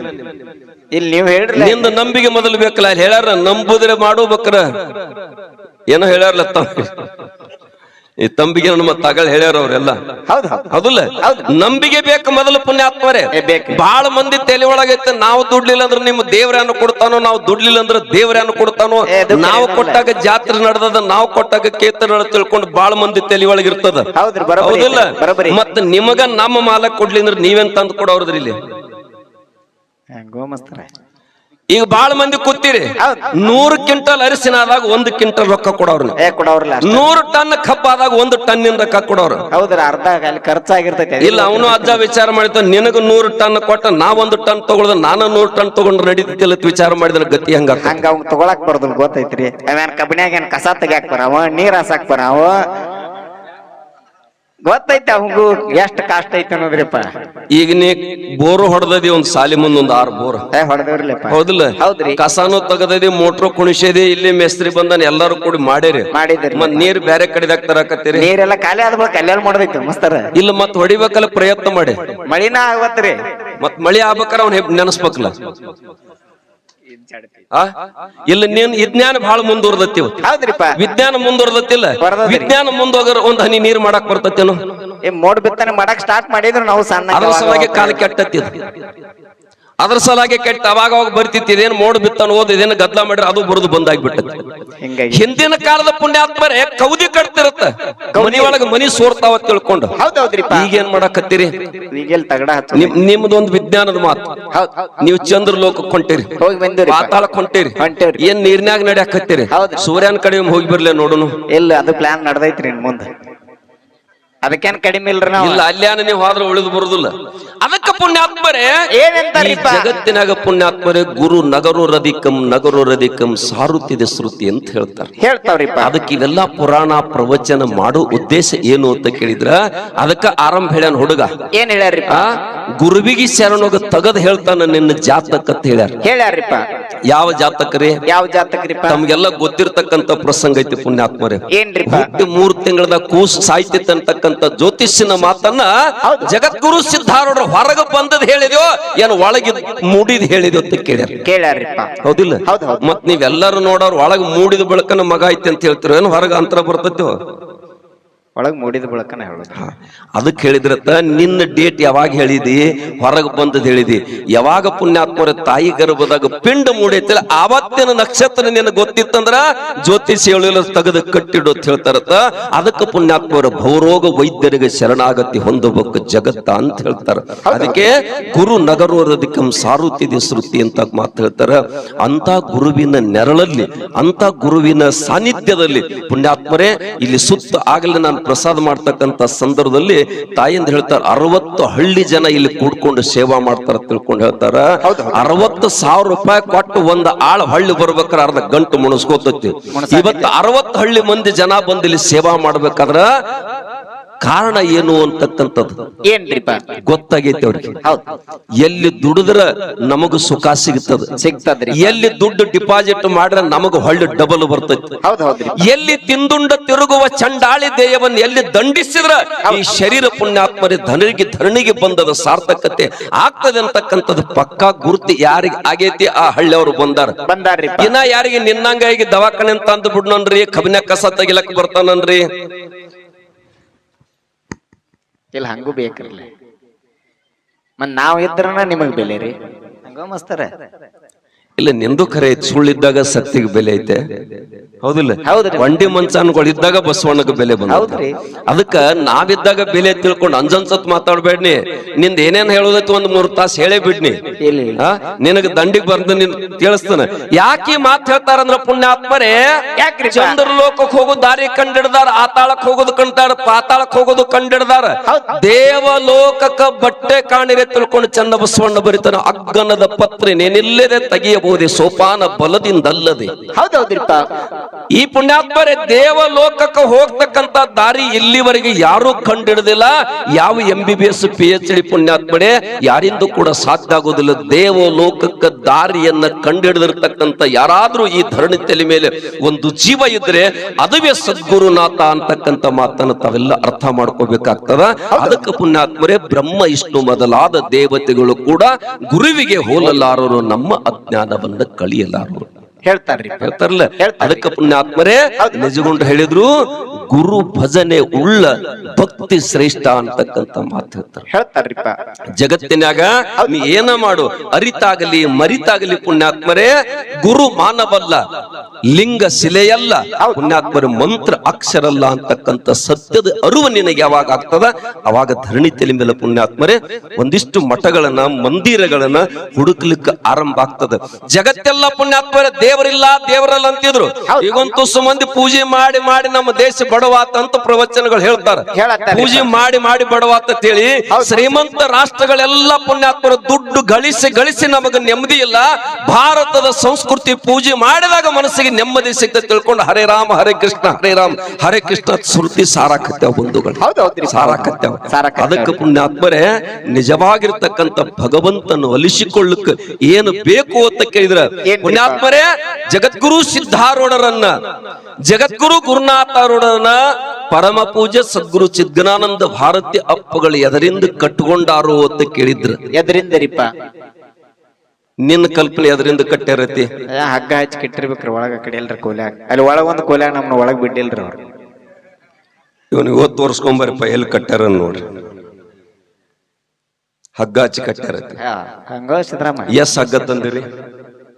ಇಲ್ಲಿ ನೀವು ಹೇಳ್ರಿ ನಿಂದ ನಂಬಿಕೆ ಮೊದಲು ಬೇಕಲ್ಲ ಅಲ್ಲಿ ಹೇಳ್ಯಾರ ನಂಬುದ್ರೆ ಬಕ್ರ. ಏನೋ ಹೇಳ್ಯಾರಲ್ಲ ಈ ತಂಬಿಗೆ ನಮ್ಮ ತಗಳ ಹೇಳ್ಯಾರ ಅವ್ರೆಲ್ಲ. ಹೌದಲ್ಲ? ಹೌದು. ನಂಬಿಕೆ ಬೇಕು ಮೊದಲು ಪುಣ್ಯಾತ್ಮರೇ. ಬಹಳ ಮಂದಿ ತಲೆ ಒಳಗೈತೆ ನಾವು ದುಡ್ಲಿಲ್ಲ ಅಂದ್ರೆ ನಿಮ್ ದೇವ್ರನ್ನು ಕೊಡ್ತಾನೋ ನಾವು ದುಡ್ಲಿಲ್ಲ ಅಂದ್ರೆ ದೇವ್ರನ್ನು ಕೊಡ್ತಾನೋ? ನಾವು. ಕೊಟ್ಟಾಗ ಜಾತ್ರೆ ನಡೆದದ ನಾವು ಕೊಟ್ಟಾಗ ಕೇತನ ತಿಳ್ಕೊಂಡು ಬಹಳ ಮಂದಿ ತಲೆ ಒಳಗಿರ್ತದ. ಹೌದಿಲ್ಲ. ಮತ್ತ ನಿಮಗ ನಮ್ಮ ಮಾಲ ಕೊಡ್ಲಿ ಅಂದ್ರೆ ನೀವೇನ್ ತಂದು ಕೊಡೋರ್ದ್ರಿ ಇಲ್ಲಿ? ಹೆಂಗೋ ಮಾಸ್ತರ ಈಗ ಬಾಳ ಮಂದಿ ಕೂತೀರಿ. ನೂರು ಕ್ವಿಂಟಲ್ ಅರಿಸಿನ ಆದಾಗ ಒಂದು ಕ್ವಿಂಟಲ್ ರೊಕ್ಕ ಕೊಡೋರು ಏ ಅಷ್ಟೇ. ನೂರು ಟನ್ ಕಪ್ ಆದಾಗ ಒಂದು ಟನ್ನಿನ ರೊಕ್ಕ ಕೊಡೋರು. ಹೌದ್ರಿ ಅರ್ಧ ಅಲ್ಲಿ ಖರ್ಚಾಗಿರ್ತೈತಿ. ಇಲ್ಲ ಅವನು ಅಜ್ಜ ವಿಚಾರ ಮಾಡಿದ ನಿನಗ ನೂರು ಟನ್ ಕೊಟ್ಟ ನಾ ಒಂದು ಟನ್ ತಗೊಳ್ದ ನಾನು ನೂರು ಟನ್ ತಗೊಂಡ್ರೆ ನಡೀತಿಲ್ಲ ವಿಚಾರ ಮಾಡಿದ್ರೆ ಗತಿ ಹಂಗ ಹಂಗ ಅವ್ನ್ ತಗೊಳಕ್ ಬರ್ದು ಗೊತ್ತೈತ್ರಿ. ಅವನ್ ಕಬ್ಬಿನ್ಯಾಗ ಏನ್ ಕಸ ತೆಗ್ಯಾಕ್ ಬರ ಅವ ನೀರ್ ಹಾಸಾಕ್ ಬರ ಅವ ಗೊತ್ತೈತೆ ಅವಂಗು ಎಷ್ಟು ಕಾಸ್ಟ್ ಐತೆ ಅನ್ನೋದ್ರಿಪ್ಪ. ಈಗ ನೀ ಬೋರು ಹೊಡೆದದಿ ಒಂದ್ ಸಾಲಿ ಮುಂದ್ ಒಂದ್ ಆರ್ ಬೋರ್. ಹೊಡೆದವ್ರಲ್ಲಪ್ಪ. ಹೌದಿಲ್ಲ? ಹೌದ್ರಿ. ಕಸಾನು ತೆಗದದಿ ಮೋಟ್ರ್ ಕುಣಿಸದಿ ಇಲ್ಲಿ ಮೇಸ್ತ್ರಿ ಬಂದನ್ ಎಲ್ಲಾರು ಕೂಡಿ ಮಾಡಿರಿ. ಮಾಡಿದ್ರಿ. ಮತ್ ನೀರ್ ಬೇರೆ ಕಡೆದಾಗ ತರಕತ್ತೀರಿ ನೀರೆಲ್ಲ ಖಾಲಿ ಆದ ಬಳಿಕ ಕಲ್ಯಾಣ ಮಾಡೋದೈತಿ ಮಸ್ತರ. ಇಲ್ಲ ಮತ್ ಹೊಡಿಬೇಕಲ್ಲ ಪ್ರಯತ್ನ ಮಾಡಿ. ಮಳಿನ ಆಗತ್ರಿ ಮತ್ ಮಳಿ ಆಗ್ಬೇಕಾರ ಅವ್ನ ನೆನಸ್ಬೇಕಲ್ಲ. ಇಲ್ಲ ನೀನ್ ವಿಜ್ಞಾನ ಬಹಳ ಮುಂದುವರ್ದತಿ ಹೌದ್ರಿಪ್ಪ. ವಿಜ್ಞಾನ ಮುಂದುವರ್ದತಿಲ್ಲ. ಬರ್ದದ್ರಿ. ವಿಜ್ಞಾನ ಮುಂದೋಗರ ಒಂದ್ ಹನಿ ನೀರ್ ಮಾಡಕ್ ಬರ್ತತೇನು. ಏ ಮೋಡ್ ಬಿತ್ತನೆ ಮಾಡಕ್ ಸ್ಟಾರ್ಟ್ ಮಾಡಿದ್ರು ನಾವು ಸಣ್ಣ ಅದ್ರ ಸಲುವಾಗಿ ಕಾಲ ಕೆಟ್ಟತ್ತಿ ಇದು. ಅದ್ರ ಸಲುವಾಗಿ ಕೆಟ್ಟ ಅವಾಗ ಅವಾಗ ಬರ್ತಿತ್ತು ಇದೇನು ಮೋಡ್ ಬಿತ್ತನ್ ಓದ್ ಇದೇನು ಗದ್ಲ ಮಾಡ್ರಿ ಅದು ಬರುದು ಬಂದಾಗ್ಬಿಟ್ಟತಿ. ಹಿಂಗಾಗಿ. ಹಿಂದಿನ ಕಾಲದ ಪುಣ್ಯಾತ್ಮರೇ ಕೌದಿ ಕಟ್ತಿರತ್ತ. ಮನಿ ಒಳಗ ಮನಿ ಸೋರ್ತಾವ ತಿಳ್ಕೊಂಡು. ಈಗ ಈಗೇನ್ ಮಾಡಕತ್ತೀರಿ? ನಿಮ್ದೊಂದು ವಿಜ್ಞಾನದ ಮಾತು. ನೀವು ಚಂದ್ರ ಲೋಕಕ್ಕೆ ಹೊಂಟಿರಿ. ಪಾತಾಳಕ್ ಹೊಂಟಿರಿ. ಏನ್ ನೀರ್ನ್ಯಾಗ ನಡ್ಯಾಕತ್ತೀರಿ. ಸೂರ್ಯನ ಕಡೆ ಹೋಗಿ ಬರ್ಲಿ ನೋಡುನು. ಇಲ್ಲ ಅದು ಪ್ಲಾನ್ ನಡ್ದೈತ್ರಿ ಮುಂದ. ಅದಕ್ಕೇನ್ ಕಡಿಮೆ ಇಲ್ರಿ ನಾವು? ಇಲ್ಲ ಅಲ್ಯಾನ ನೀವು ಹೋದ್ರೆ ಉಳಿದು ಬರುದಿಲ್ಲ. ಅದಕ್ಕೆ ಪುಣ್ಯಾತ್ಮರೇ ಈ ಏನಂತಾರಿಪ್ಪ ಜಗತ್ತಿನಾಗ ಪುಣ್ಯಾತ್ಮರೇ ಗುರು ನಗರು ರದಿಕಂ ನಗರು ರದಿಕಂ ಸಾರುತ್ತಿದೆ ಶ್ರುತಿ ಅಂತ ಹೇಳ್ತಾರೆ. ಹೇಳ್ತಾವ್ರಿಪ್ಪ ಅದಕ್ಕೆ ಇವೆಲ್ಲ ಪುರಾಣ ಪ್ರವಚನ ಮಾಡೋ ಉದ್ದೇಶ ಏನು ಅಂತ ಕೇಳಿದ್ರ ಅದಕ್ಕ ಆರಂಭ ಹೇಳ್ಯಾನ ಹುಡುಗ. ಏನ್ ಹೇಳ್ಯಾರಿಪ್ಪ ಆ ಗುರುವಿಗೆ ಶರಣೋಗ ತಗದ್ ಹೇಳ್ತಾನ ನಿನ್ನ ಜಾತಕ ಅಂತ ಹೇಳ್ಯಾರ. ಹೇಳ್ಯಾರಿಪ್ಪ ಯಾವ ಜಾತಕರೇ? ಯಾವ ಜಾತಕ್ರಿಪ್ಪ ತಮ್ಗೆಲ್ಲ ಗೊತ್ತಿರ್ತಕ್ಕಂತ ಪ್ರಸಂಗ ಐತಿ ಪುಣ್ಯಾತ್ಮರೇ. ಏನ್ರಿಪ್ಪ ಹುಟ್ಟಿ ಮೂರ್ ತಿಂಗಳದ ಕೂಸು ಸಾಯ್ತಿತ್ತು ಅಂತಕ್ಕಂತ ಜ್ಯೋತಿಷ್ಯನ ಮಾತನ್ನ ಜಗದ್ಗುರು ಸಿದ್ಧಾರೂಢ ಹೊರಗ ಬಂದದ್ ಹೇಳಿದ್ಯೋ ಏನು ಒಳಗಿದ್ ಮೂಡಿದ್ ಹೇಳಿದ್ಯೋ ಅಂತ ಕೇಳ್ಯಾರ. ಕೇಳ್ಯಾರಿಪ್ಪ. ಹೌದಿಲ್ಲ? ಹೌದ್ ಹೌದ್. ಮತ್ ನೀವೆಲ್ಲರೂ ನೋಡೋರು ಒಳಗ್ ಮೂಡಿದ ಬೆಳಕನ ಮಗ ಐತಿ ಅಂತ ಹೇಳ್ತಿರೋ ಏನು ಹೊರಗ ಅಂತರ ಬರ್ತೈತೋ? ಒಳಗ್ ಮೂಡಿದ ಬಳಕನ ಹೇಳೋದು. ಅದಕ್ಕೆ ಹೇಳಿದ್ರತ್ತ, ನಿನ್ನ ಡೇಟ್ ಯಾವಾಗ ಹೇಳಿದಿ? ಹೊರಗೆ ಬಂದದ್ ಹೇಳಿದಿ. ಯಾವಾಗ ಪುಣ್ಯಾತ್ಮರ ತಾಯಿ ಗರ್ಭದಾಗ ಪಿಂಡ ಮೂಡೈತಿಲ್ಲ, ಆವತ್ತಿನ ನಕ್ಷತ್ರ ನಿನ್ನ ಗೊತ್ತಿತ್ತಂದ್ರ ಜ್ಯೋತಿಷಿ ಹೇಳಿಲ್ಲ, ತೆಗೆದು ಕಟ್ಟಿಡು ಅಂತ ಹೇಳ್ತಾರತ್ತ. ಅದಕ್ಕೆ ಪುಣ್ಯಾತ್ಮರ ಭೌರೋಗ ವೈದ್ಯರಿಗೆ ಶರಣಾಗತಿ ಹೊಂದಬೇಕು ಜಗತ್ತ ಅಂತ ಹೇಳ್ತಾರ. ಅದಕ್ಕೆ ಗುರು ನಗರೋರದಿಕಂ ಸಾರುತ್ತಿದೆ ಶ್ರುತಿ ಅಂತ ಮಾತು ಹೇಳ್ತಾರ. ಅಂತ ಗುರುವಿನ ನೆರಳಲ್ಲಿ ಅಂತ ಗುರುವಿನ ಸಾನ್ನಿಧ್ಯದಲ್ಲಿ ಪುಣ್ಯಾತ್ಮರೇ ಇಲ್ಲಿ ಸುತ್ತ ಆಗಲೇ, ನಾನು ಪ್ರಸಾದ ಮಾಡ್ತಕ್ಕಂಥ ಸಂದರ್ಭದಲ್ಲಿ ತಾಯಿಂದ ಹೇಳ್ತಾರೆ ಅರವತ್ತು ಹಳ್ಳಿ ಜನ ಇಲ್ಲಿ ಕೂಡ್ಕೊಂಡು ಸೇವಾ ಮಾಡ್ತಾರ ತಿಳ್ಕೊಂಡು ಹೇಳ್ತಾರ. ಅರವತ್ತು ಸಾವಿರ ರೂಪಾಯಿ ಕೊಟ್ಟು ಒಂದ್ ಆಳ್ ಹಳ್ಳಿ ಬರ್ಬೇಕಾದ್ರೆ ಅರ್ಧ ಗಂಟು ಮುಣಸ್ಕೋತೈತಿ. ಇವತ್ತು ಅರವತ್ತು ಹಳ್ಳಿ ಮಂದಿ ಜನ ಬಂದು ಇಲ್ಲಿ ಸೇವಾ ಮಾಡ್ಬೇಕಾದ್ರ ಕಾರಣ ಏನು ಅಂತಕ್ಕಂಥದ್ದು? ಏನ್ರಿಪ್ಪ ಗೊತ್ತಾಗೈತಿ ಅವ್ರಿಗೆ. ಎಲ್ಲಿ ದುಡಿದ್ರ ನಮಗ ಸುಖ ಸಿಗ್ತದ. ಸಿಗ್ತದ್ರಿ ಎಲ್ಲಿ ದುಡ್ಡು ಡಿಪಾಸಿಟ್ ಮಾಡ್ರ ನಮಗ ಹೊಳ್ಳಿ ಡಬಲ್ ಬರ್ತೈತಿ. ಎಲ್ಲಿ ತಿಂದುಂಡ ತಿರುಗುವ ಚಂಡಾಳಿ ದೇಹವನ್ನು ಎಲ್ಲಿ ದಂಡಿಸಿದ್ರ ಈ ಶರೀರ ಪುಣ್ಯಾತ್ಮರಿ ಧನಿಗೆ ಧರಣಿಗೆ ಬಂದದ ಸಾರ್ಥಕತೆ ಆಗ್ತದೆ ಅಂತಕ್ಕಂಥದ್ದು ಪಕ್ಕಾ ಗುರುತಿ ಯಾರಿಗೆ ಆಗೈತಿ? ಆ ಹಳ್ಳಿಯವರು ಬಂದಾರ. ಇನ್ನ ಯಾರಿಗೆ ನಿನ್ನಂಗಾಗಿ ದವಾಖಾನೆ ಅಂತ ಅಂದ್ಬಿಡ್ನನ್ರಿ ಕಬಿನ ಕಸ ತೆಗಿಲಕ್ ಬರ್ತಾನನ್ರಿ. ಇಲ್ಲ ಹಂಗೂ ಬೇಕಿರ್ಲಿ. ಮತ್ ನಾವ್ ಇದ್ರನ ನಿಮಗ್ ಬೆಲೆ ರೀ ಹಂಗ ಮಸ್ತಾರ. ಇಲ್ಲ ನಿಂದು ಖರೆ ಐತಿ ಸುಳ್ಳಿದ್ದಾಗ ಸತ್ತಿಗೆ ಬೆಲೆ ಐತೆ? ಹೌದಿಲ್ಲ. ಒಂಡಿ ಮನ್ಸಾನ್ಗಳಿದ್ದಾಗ ಬಸವಣ್ಣಗ ಬೆಲೆ ಬಂದ ಹೌದ್ರಿ. ಅದಕ್ಕ ನಾವಿದ್ದಾಗ ಬೆಲೆ ತಿಳ್ಕೊಂಡು ಅಂಜನ್ಸತ್ ಮಾತಾಡ್ಬೇಡ್ನಿ. ನಿಂದ ಏನೇನ್ ಹೇಳೋದೈತಿ ಒಂದ್ ಮೂರ್ ತಾಸು ಹೇಳೇ ಬಿಡ್ನಿ? ನಿನಗ ದಂಡಿಗ್ ಬರ್ದು ನಿನ್ ತಿಳಿಸ್ತಾನ ಯಾಕೆ ಮಾತ್ ಹೇಳ್ತಾರಂದ್ರ ಪುಣ್ಯಾತ್ಮರೇ? ಯಾಕ್ರಿ? ಚಂದ್ರ ಲೋಕಕ್ಕೆ ಹೋಗೋ ದಾರಿ ಕಂಡಿಡ್ದಾರ ಆತಾಳಕ್ ಹೋಗೋದು ಕಂಡಾರ ಪಾತಾಳಕ್ ಹೋಗೋದು ಕಂಡಿಡ್ದಾರ. ದೇವಲೋಕಕ್ಕ ಬಟ್ಟೆ ಕಾಣಿರೆ ತಿಳ್ಕೊಂಡು ಚಂದ ಬಸವಣ್ಣ ಬರಿತಾನ ಅಗ್ಗನದ ಪತ್ರೆ ನೇನಿಲ್ಲದೆ ತೆಗೆಯಬಹುದೇ ಸೋಪಾನ ಬಲದಿಂದಲ್ಲದೆ. ಹೌದೌದ್ರಿಪ್ಪ. ಈ ಪುಣ್ಯಾತ್ಮರೇ ದೇವಲೋಕಕ್ಕೆ ಹೋಗ್ತಕ್ಕಂತ ದಾರಿ ಇಲ್ಲಿವರೆಗೆ ಯಾರು ಕಂಡಿಡಿದಿಲ್ಲ. ಯಾವ M B B S P H D ಪುಣ್ಯಾತ್ಮಡೆ ಯಾರಿಂದೂ ಕೂಡ ಸಾಧ್ಯ ಆಗೋದಿಲ್ಲ. ದೇವಲೋಕಕ್ಕೆ ದಾರಿಯನ್ನ ಕಂಡಿಡಿದಿರ್ತಕ್ಕಂಥ ಯಾರಾದ್ರೂ ಈ ಧರಣಿ ತಲೆ ಮೇಲೆ ಒಂದು ಜೀವ ಇದ್ರೆ ಅದುವೇ ಸದ್ಗುರುನಾಥ ಅಂತಕ್ಕಂತ ಮಾತನ್ನ ತಾವೆಲ್ಲ ಅರ್ಥ ಮಾಡ್ಕೋಬೇಕಾಗ್ತದ. ಅದಕ್ಕೆ ಪುಣ್ಯಾತ್ಮರೇ ಬ್ರಹ್ಮ ಇಷ್ಟು ಮೊದಲಾದ ದೇವತೆಗಳು ಕೂಡ ಗುರುವಿಗೆ ಹೋಲಲಾರರು ನಮ್ಮ கடவந்த களி எல்லாரும் ಹೇಳ್ತಾರ್ರಿ. ಹೇಳ್ತಾರಲ್ಲ? ಹೇಳ್ತಾರೆ. ಅದಕ್ಕೆ ಪುಣ್ಯಾತ್ಮರೇ ನಿಜಗೊಂಡು ಹೇಳಿದ್ರು ಗುರು ಭಜನೆ ಉಳ್ಳ ಭಕ್ತಿ ಶ್ರೇಷ್ಠ ಅಂತಕ್ಕಂತ ಮಾತು ಹೇಳ್ತಾರೆ. ಹೇಳ್ತಾರ್ರಿಪ್ಪ. ಜಗತ್ತಿನಾಗ ನೀ ಏನ ಮಾಡು? ಅರಿತಾಗಲಿ ಮರಿತಾಗಲಿ ಪುಣ್ಯಾತ್ಮರೇ ಗುರು ಮಾನವಲ್ಲ ಲಿಂಗ ಶಿಲೆಯಲ್ಲ. ಪುಣ್ಯಾತ್ಮರ ಮಂತ್ರ ಅಕ್ಷರಲ್ಲ ಅಂತಕ್ಕಂತ ಸತ್ಯದ ಅರಿವು ನಿನಗೆ ಯಾವಾಗ ಆಗ್ತದ? ಅವಾಗ ಧರಣಿ ತಲೆ ಮೇಲೆ ಪುಣ್ಯಾತ್ಮರೇ ಒಂದಿಷ್ಟು ಮಠಗಳನ್ನ ಮಂದಿರಗಳನ್ನ ಹುಡುಕ್ಲಿಕ್ಕೆ ಆರಂಭ ಆಗ್ತದ. ಜಗತ್ತೆಲ್ಲ ಪುಣ್ಯಾತ್ಮರ ದೇವರಿಲ್ಲ ದೇವರಲ್ಲ ಅಂತಿದ್ರು. ಈಗಂತೂ ಸುಮಂದಿ ಪೂಜೆ ಮಾಡಿ ಮಾಡಿ ನಮ್ಮ ದೇಶ ಬಡವಾತ ಅಂತ ಪ್ರವಚನಗಳು ಹೇಳ್ತಾರೆ. ಪೂಜೆ ಮಾಡಿ ಮಾಡಿ ಬಡವಾತ ಅಂತ ಹೇಳಿ ಶ್ರೀಮಂತ ರಾಷ್ಟ್ರಗಳೆಲ್ಲ ಪುಣ್ಯಾತ್ಮರ ದುಡ್ಡು ಗಳಿಸಿ ಗಳಿಸಿ ನಮಗ ನೆಮ್ಮದಿ ಇಲ್ಲ. ಭಾರತದ ಸಂಸ್ಕೃತಿ ಪೂಜೆ ಮಾಡಿದಾಗ ಮನಸ್ಸಿಗೆ ನೆಮ್ಮದಿ ಸಿಗ್ತದೆ ತಿಳ್ಕೊಂಡು ಹರೇ ರಾಮ ಹರೇ ಕೃಷ್ಣ ಹರೇ ರಾಮ ಹರೇ ಕೃಷ್ಣ ಶ್ರುತಿ ಸಾರಾಕತ್ಯಾವ ಬಂಧುಗಳು. ಸಾರಾಕತ್ಯಾವ. ಅದಕ್ಕೆ ಪುಣ್ಯಾತ್ಮರೇ ನಿಜವಾಗಿರ್ತಕ್ಕಂಥ ಭಗವಂತನ ಒಲಿಸಿಕೊಳ್ಳಕ್ಕೆ ಏನು ಬೇಕು ಅಂತ ಕೇಳಿದ್ರ ಪುಣ್ಯಾತ್ಮರೇ ಜಗದ್ಗುರು ಸಿದ್ಧಾರೂಢರನ್ನ ಜಗದ್ಗುರು ಗುರುನಾಥಾರೂಢರನ್ನ ಪರಮ ಪೂಜೆ ಸದ್ಗುರು ಚಿದ್ಗನಾನಂದ ಭಾರತಿ ಅಪ್ಪಗಳು ಎದರಿಂದ ಕಟ್ಟುಕೊಂಡಾರು ಅಂತ ಕೇಳಿದ್ರ. ಎದರಿಂದರಿಪ್ಪ? ನಿನ್ನ ಕಲ್ಪನೆ ಅದರಿಂದ ಕಟ್ಟಿರತಿ ಹಗ್ಗ ಹಚ್ಚಿ ಕಟ್ಟಿರ್ಬೇಕ್ರಿ ಒಳಗ ಕಡೆ ಎಲ್ರಿ ಕೋಲ್ಯಾಗ. ಅಲ್ಲಿ ಒಳಗ ಒಂದು ಕೋಲ್ಯಾಗ ನಮ್ನ ಒಳಗ್ ಬಿಡ್ಲಿಲ್ರಿ ಅವ್ರು. ಇವನು ಇವತ್ತು ತೋರ್ಸ್ಕೊಂಬರಪ್ಪ ಎಲ್ಲಿ ಕಟ್ಟಾರ ನೋಡ್ರಿ. ಹಗ್ಗ ಹಚ್ಚಿ ಕಟ್ಟಿರತಿ ಆ, ಹಂಗ ಸಿದ್ದರಾಮ ಎಸ್ ಹಗ್ಗ ತಂದಿರಿ.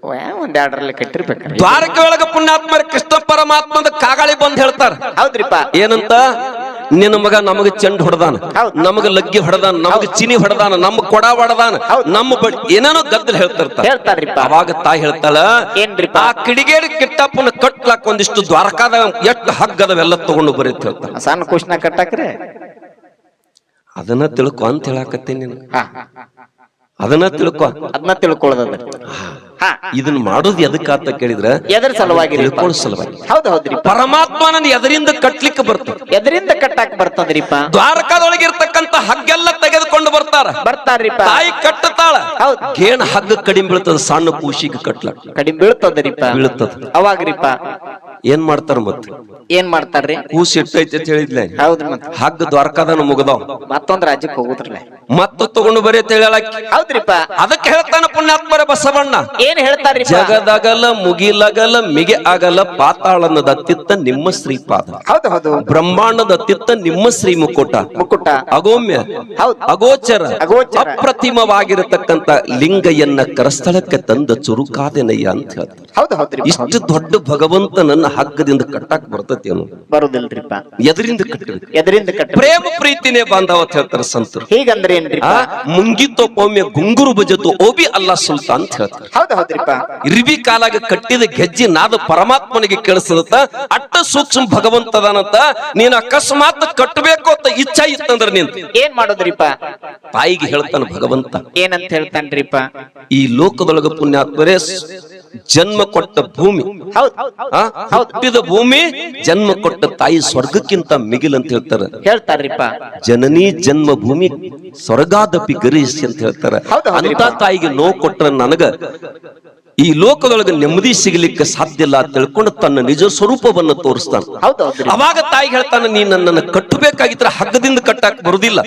ಒಂದ್ ಎರಡರಲ್ಲಿ ಕಟ್ಟಿರ್ಬೇಕ್ರಿ ದ್ವಾರಕೆ ಒಳಗ ಪುಣ್ಯಾತ್ಮರ ಕೃಷ್ಣ ಪರಮಾತ್ಮದ ಕಾಗಾಳಿ ಬಂದ್ ಹೇಳ್ತಾರ. ಹೌದ್ರಿಪ್ಪ. ಏನಂತ? ನಿನ್ನ ಮಗ ನಮಗ ಚೆಂಡ್ ಹೊಡೆದಾನ. ನಮಗ ಲಗ್ಗಿ ಹೊಡೆದಾನ ನಮಗ ಚಿನಿ ಹೊಡೆದಾನ ನಮ್ಮ ಕೊಡ ಹೊಡೆದಾನ ನಮ್ಮ ಬಳಿ ಏನೇನೋ ಗದ್ದಲ ಹೇಳ್ತಾರ ಹೇಳ್ತಾರ್ರಿಪ್ಪ. ಅವಾಗ ತಾಯಿ ಹೇಳ್ತಾಳ ಏನ್ರಿಪ್ಪ? ಆ ಕಿಡಿಗೇಡಿ ಕಿಟ್ಟಪ್ಪನ ಕಟ್ಲಾಕ್ ಒಂದಿಷ್ಟು ದ್ವಾರಕಾದ ಎಷ್ಟು ಹಗ್ಗದವೆಲ್ಲ ತಗೊಂಡು ಬರೀತ್ ಹೇಳ್ತಾರ ಸಣ್ಣ ಕುಶ್ನ ಕಟ್ಟಾಕ್ರೆ? ಅದನ್ನ ತಿಳ್ಕೊ ಅಂತ ಹೇಳಾಕತ್ತೀನಿ ನೀನು ಹಾ. ಅದನ್ನ ತಿಳ್ಕೊ. ಅದನ್ನ ತಿಳ್ಕೊಳ್ಳೋದ್ರಿ ಹಾ. ಇದನ್ನ ಮಾಡೋದು ಎದಕ್ಕಾತ ಕೇಳಿದ್ರ ಎದರ ಸಲುವಾಗಿ ತಿಳ್ಕೊಳ್ಳೋ ಸಲುವಾಗಿ. ಹೌದು ಹೌದ್ರಿ ಪರಮಾತ್ಮನ ಎದರಿಂದ ಕಟ್ಲಿಕ್ಕೆ ಬರ್ತದೆ? ಎದರಿಂದ ಕಟ್ಟಾಕ್ ಬರ್ತದ್ರಿಪ್ಪ? ದ್ವಾರಕಾದೊಳಗಿರ್ತಕ್ಕಂಥ ಹಗ್ಗೆಲ್ಲ ತೆಗೆದುಕೊಂಡು ಬರ್ತಾರ. ಬರ್ತಾರ್ರಿಪ್ಪ. ತಾಯಿ ಕಟ್ಟತಾಳ ಹೌದು. ಗೇಣ್ ಹಗ್ಗ ಕಡಿಮೆ ಬೀಳ್ತದ ಸಣ್ಣ ಕೂಸಿಗೆ ಕಟ್ಲ ಕಡಿಮೆ ಬೀಳ್ತದ್ರಿಪ್ಪ. ಬೀಳ್ತದ. ಅವಾಗ್ರಿಪ್ಪ. ಏನ್ ಮಾಡ್ತಾರ ಮತ್ತೆ? ಏನ್ ಮಾಡ್ತಾರ್ರಿ? ಕೂಸಿ ಇಟ್ಟೈತೆ ಅಂತ ಹೇಳಿದ್ಲೆ? ಹೌದ್ರಿ ಮತ್ ಹಗ್ಗ ದ್ವಾರಕಾದನ ಮುಗದಾವ್. ಮತ್ತೊಂದ್ ರಾಜ್ಯಕ್ಕೆ ಹೋಗುದ್ರಲ್ಲ? ಮತ್ತ ತಗೊಂಡು ಬರೀ ಹೇಳಾಕಿ ಹೌದ್ರಿಪ್ಪ. ಅದಕ್ಕೆ ಹೇಳ್ತಾನ ಪುಣ್ಯಾತ್ಮರ ಬಸವಣ್ಣ. ಏನ್ ಹೇಳ್ತಾರೆ ಜಗದಗಲ ಮುಗಿಲಗಲ ಮಿಗೆ ಆಗಲ ಪಾತಾಳನದ ಅತ್ತಿತ್ತ ನಿಮ್ಮ ಶ್ರೀಪಾದ. ಹೌದು ಹೌದು. ಬ್ರಹ್ಮಾಂಡದ ಅತ್ತಿತ್ತ ನಿಮ್ಮ ಶ್ರೀ ಮುಕುಟ. ಮುಕುಟ. ಅಗೋಮ್ಯ ಹೌದ್. ಅಗೋಚರ ಅಗೋಚರ. ಅಪ್ರತಿಮವಾಗಿರತಕ್ಕಂತ ಲಿಂಗಯನ್ನ ಕರಸ್ಥಳಕ್ಕೆ ತಂದ ಚುರುಕಾದೆನಯ್ಯ ಅಂತ ಹೇಳ್ತಾರೆ. ಹೌದು ಹೌದ್ರಿ ಇಷ್ಟು ದೊಡ್ಡ ಭಗವಂತನನ್ನ ಹಗ್ಗದಿಂದ ಕಟ್ಟಾಕ್ ಬರ್ತತಿ ಅವನು. ಬರುದಿಲ್ರಿಪ್ಪ. ಎದರಿಂದ ಕಟ್ಟಬೇಕು ಎದರಿಂದ ಕಟ್ಟ ಪ್ರೇಮ ಪ್ರೀತಿನೇ ಬಾಂಧವ ಅಂತ ಹೇಳ್ತಾರೆ ಸಂತರು. ಹೀಗಂದ್ರೆ ಮುಂಗಿತೋ ಪೌಮ್ಯ ಗುಂಗುರು ಬಜತು ಓಬಿ ಅಲ್ಲಾ ಸುಲ್ತಾನ್ ಅಂತ ಹೇಳ್ತಾರೆ. ಹೌದು ಹೌದ್ರಿಪ್ಪ. ಇರ್ಬಿ ಕಾಲಾಗ ಕಟ್ಟಿದ ಗೆಜ್ಜೆ ನಾದ ಪರಮಾತ್ಮನಿಗೆ ಕೇಳಿಸದತ್ತ ಅಟ್ಟ ಸೂಕ್ಷ್ಮ ಭಗವಂತದಾನಂತ ನೀನ್ ಅಕಸ್ಮಾತ್ ಕಟ್ಟಬೇಕು ಅಂತ ಇಚ್ಛಾ ಇತ್ತಂದ್ರ ನಿಂತ ಏನ್ ಮಾಡೋದ್ರಿಪ್ಪ? ತಾಯಿಗೆ ಹೇಳ್ತಾನ ಭಗವಂತ ಏನಂತ ಹೇಳ್ತಾನ್ರಿಪ್ಪ? ಈ ಲೋಕದೊಳಗ ಪುಣ್ಯಾತ್ಮರೇ ಜನ್ಮ ಕೊಟ್ಟ ಭೂಮಿ. ಹೌದು ಭೂಮಿ ಜನ್ಮ ಕೊಟ್ಟ ತಾಯಿ ಸ್ವರ್ಗಕ್ಕಿಂತ ಮಿಗಿಲ್ ಅಂತ ಹೇಳ್ತಾರ. ಹೇಳ್ತಾರ್ರಿಪ್ಪ. ಜನನಿ ಜನ್ಮ ಭೂಮಿ ಸ್ವರ್ಗಾದಪಿ ಗರಿಸಿ ಅಂತ ಹೇಳ್ತಾರ. ಅಂತ ತಾಯಿಗೆ ನೋವು ಕೊಟ್ರ ನನಗ ಈ ಲೋಕದೊಳಗೆ ನೆಮ್ಮದಿ ಸಿಗಲಿಕ್ಕೆ ಸಾಧ್ಯ ಇಲ್ಲ ಅಂತ ತಿಳ್ಕೊಂಡು ತನ್ನ ನಿಜ ಸ್ವರೂಪವನ್ನು ತೋರಿಸ್ತಾನ. ಅವಾಗ ತಾಯಿ ಹೇಳ್ತಾನೆ ನೀ ನನ್ನನ್ನು ಕಟ್ಟಬೇಕಾಗಿದ್ರೆ ಹಗ್ಗದಿಂದ ಕಟ್ಟಾಕ್ ಬರುದಿಲ್ಲ?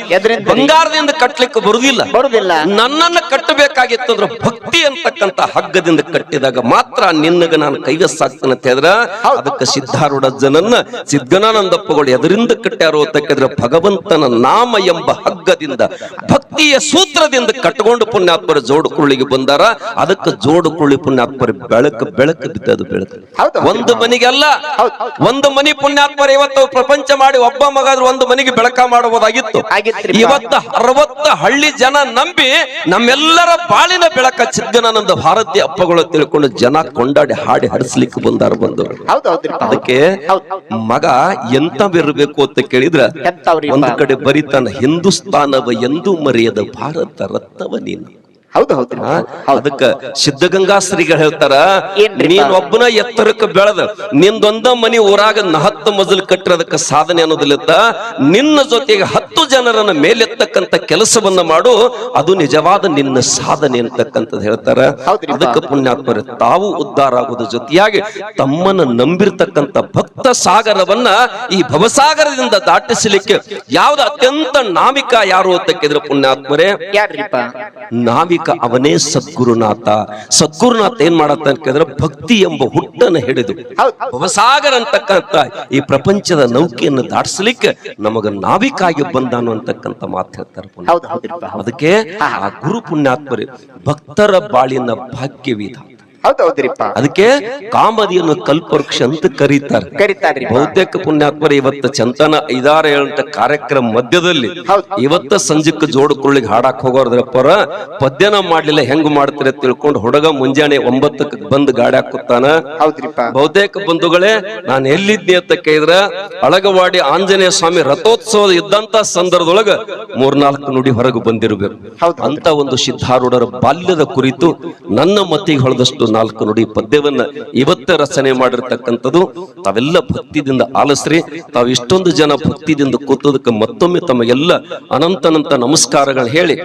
ಬಂಗಾರದಿಂದ ಕಟ್ಟಲಿಕ್ಕೆ ಬರುದಿಲ್ಲ. ಬರುದಿಲ್ಲ. ನನ್ನನ್ನ ಕಟ್ಟಬೇಕಾಗಿತ್ತಂದ್ರ ಭಕ್ತಿ ಅಂತಕ್ಕಂತ ಹಗ್ಗದಿಂದ ಕಟ್ಟಿದಾಗ ಮಾತ್ರ ನಿನ್ನಗ ನಾನು ಕೈವಸ್ಸಾಗ್ತಾನೆ ಅಂತ ಹೇಳಿದ್ರ ಅದಕ್ಕೆ ಸಿದ್ಧಾರೂಢ ಜನನ್ನ ಸಿದ್ಧನಾನಂದಪ್ಪಗಳು ಎದರಿಂದ ಕಟ್ಟ್ಯಾರೋ ಅಂತ ಭಗವಂತನ ನಾಮ ಎಂಬ ಹಗ್ಗದಿಂದ ಭಕ್ತಿಯ ಸೂತ್ರದಿಂದ ಕಟ್ಕೊಂಡು ಪುಣ್ಯಾತ್ಮರ ಜೋಡುಕೊಳ್ಳಿಗೆ ಬಂದಾರ. ಅದಕ್ಕೆ ಜೋಡುಕೊಳ್ಳಿ ಪುಣ್ಯಾತ್ಮರ ಬೆಳಕು ಬೆಳಕು ಬಿದ್ದದು ಬೆಳಕು. ಒಂದು ಮನಿಗೆಲ್ಲ ಒಂದು ಮನಿ ಪುಣ್ಯಾತ್ಮರ ಇವತ್ತು ಪ್ರಪಂಚ ಮಾಡಿ ಒಬ್ಬ ಮಗಾದ್ರೂ ಒಂದು ಮನಿಗೆ ಬೆಳಕ ಮಾಡಬಹುದಾಗಿತ್ತು. ಇವತ್ತು ಅರವತ್ತ ಹಳ್ಳಿ ಜನ ನಂಬಿ ನಮ್ಮೆಲ್ಲರ ಬಾಳಿನ ಬೆಳಕ ಚಿದ್ದನಾನಂದ ಭಾರತೀಯ ಅಪ್ಪಗಳು ತಿಳ್ಕೊಂಡು ಜನ ಕೊಂಡಾಡಿ ಹಾಡಿ ಹರಿಸ್ಲಿಕ್ಕೆ ಬಂದಾರ ಬಂದವರು. ಅದಕ್ಕೆ ಮಗ ಎಂತ ಬಿರಬೇಕು ಅಂತ ಕೇಳಿದ್ರ? ಒಂದು ಕಡೆ ಬರೀತಾನ ಹಿಂದೂಸ್ತಾನವ ಎಂದು ಮರೆಯದ ಭಾರತ ರತ್ನವ ನೀನು. ಹೌದು ಹೌದು. ಅದಕ್ಕ ಸಿದ್ಧಗಂಗಾ ಶ್ರೀಗಳು ಹೇಳ್ತಾರ ನೀನೊಬ್ಬನ ನೀನ್ ಒಬ್ಬನ ಎತ್ತರಕ್ಕೆ ಬೆಳೆದ ನಿಂದೊಂದ ಮನಿ ಊರಾಗ ನಹತ್ತು ಮಜಲು ಕಟ್ಟಿರೋದಕ್ಕ ಸಾಧನೆ ಅನ್ನೋದಿಲ್ಲತ್ತ ನಿನ್ನ ಜೊತೆಗೆ ಹತ್ತು ಜನರನ್ನ ಮೇಲೆತ್ತಕ್ಕಂತ ಕೆಲಸವನ್ನ ಮಾಡು ಅದು ನಿಜವಾದ ನಿನ್ನ ಸಾಧನೆ ಅಂತಕ್ಕಂಥದ್ದು ಹೇಳ್ತಾರ. ಅದಕ್ಕೆ ಪುಣ್ಯಾತ್ಮರೇ ತಾವು ಉದ್ಧಾರ ಆಗೋದ್ರ ಜೊತೆಯಾಗಿ ತಮ್ಮನ್ನ ನಂಬಿರ್ತಕ್ಕಂಥ ಭಕ್ತ ಸಾಗರವನ್ನ ಈ ಭವಸಾಗರದಿಂದ ದಾಟಿಸಲಿಕ್ಕೆ ಯಾವ್ದ ಅತ್ಯಂತ ನಾವಿಕ ಯಾರು ಅಂತ ಕೇಳಿದ್ರೆ ಪುಣ್ಯಾತ್ಮರೇ? ನಾವಿಕ ಅವನೇ ಸದ್ಗುರುನಾಥ. ಸದ್ಗುರುನಾಥ ಏನ್ ಮಾಡತ್ತ ಅಂತ ಕೇಳಿದ್ರೆ ಭಕ್ತಿ ಎಂಬ ಹುಟ್ಟನ್ನು ಹಿಡಿದು. ಭವಸಾಗರ ಅಂತಕ್ಕಂಥ ಈ ಪ್ರಪಂಚದ ನೌಕೆಯನ್ನು ದಾಟಿಸ್ಲಿಕ್ಕೆ ನಮಗ ನಾವಿಕಾಗಿ ಬಂದಾನು ಅಂತಕ್ಕಂತ ಮಾತು ಹೇಳ್ತಾರೆ ಅದಕ್ಕೆ ಆ ಗುರು ಪುಣ್ಯಾತ್ಮರೇ ಭಕ್ತರ ಬಾಳಿನ ಭಾಗ್ಯವಿಧ ಹೌದೌದ್ರಿಪ್ಪ. ಅದಕ್ಕೆ ಕಾಮದಿಯನ್ನು ಕಲ್ಪವೃಕ್ಷ ಅಂತ ಕರೀತಾರೆ. ಕರಿತಾರ್ರಿ. ಬಹುತೇಕ ಪುಣ್ಯಾತ್ಮರ ಇವತ್ತ ಚಂತನ ಐದಾರು ಹೇಳಂತ ಕಾರ್ಯಕ್ರಮ ಮಧ್ಯದಲ್ಲಿ. ಇವತ್ತ ಸಂಜೆಕ್ಕೆ ಜೋಡುಕುರುಳಿಗೆ ಹಾಡಾಕ್ ಹೋಗೋದ್ರಪ್ಪರ ಪದ್ಯನ ಮಾಡ್ಲಿಲ್ಲ ಹೆಂಗ್ ಮಾಡ್ತಾರೆ ಅಂತ ತಿಳ್ಕೊಂಡು ಹುಡುಗ ಮುಂಜಾನೆ ಒಂಬತ್ತಕ್ಕೆ ಬಂದು ಗಾಡಿ ಹಾಕುತ್ತಾನ. ಬಹುತೇಕ ಬಂಧುಗಳೇ ನಾನು ಎಲ್ಲಿದ್ದೆ ಅಂತ ಕೇಳಿದ್ರ ಅಳಗವಾಡಿ ಆಂಜನೇಯ ಸ್ವಾಮಿ ರಥೋತ್ಸವ ಇದ್ದಂತ ಸಂದರ್ಭದೊಳಗ ಮೂರ್ನಾಲ್ಕು ನುಡಿ ಹೊರಗೆ ಬಂದಿರಬೇಕು. ಅಂತ ಒಂದು ಸಿದ್ಧಾರೂಢರ ಬಾಲ್ಯದ ಕುರಿತು ನನ್ನ ಮತಿಗೆ ಹೊಳೆದಷ್ಟು ನಾಲ್ಕು ನುಡಿ ಪದ್ಯವನ್ನ ಇವತ್ತ ರಚನೆ ಮಾಡಿರ್ತಕ್ಕಂಥದ್ದು, ತಾವೆಲ್ಲ ಭಕ್ತಿದಿಂದ ಆಲಸ್ರಿ, ತಾವು ಇಷ್ಟೊಂದು ಜನ ಭಕ್ತಿದಿಂದ ಕೂತದಕ್ಕೆ ಮತ್ತೊಮ್ಮೆ ತಮಗೆಲ್ಲ ಅನಂತನಂತ ನಮಸ್ಕಾರಗಳು ಹೇಳಿ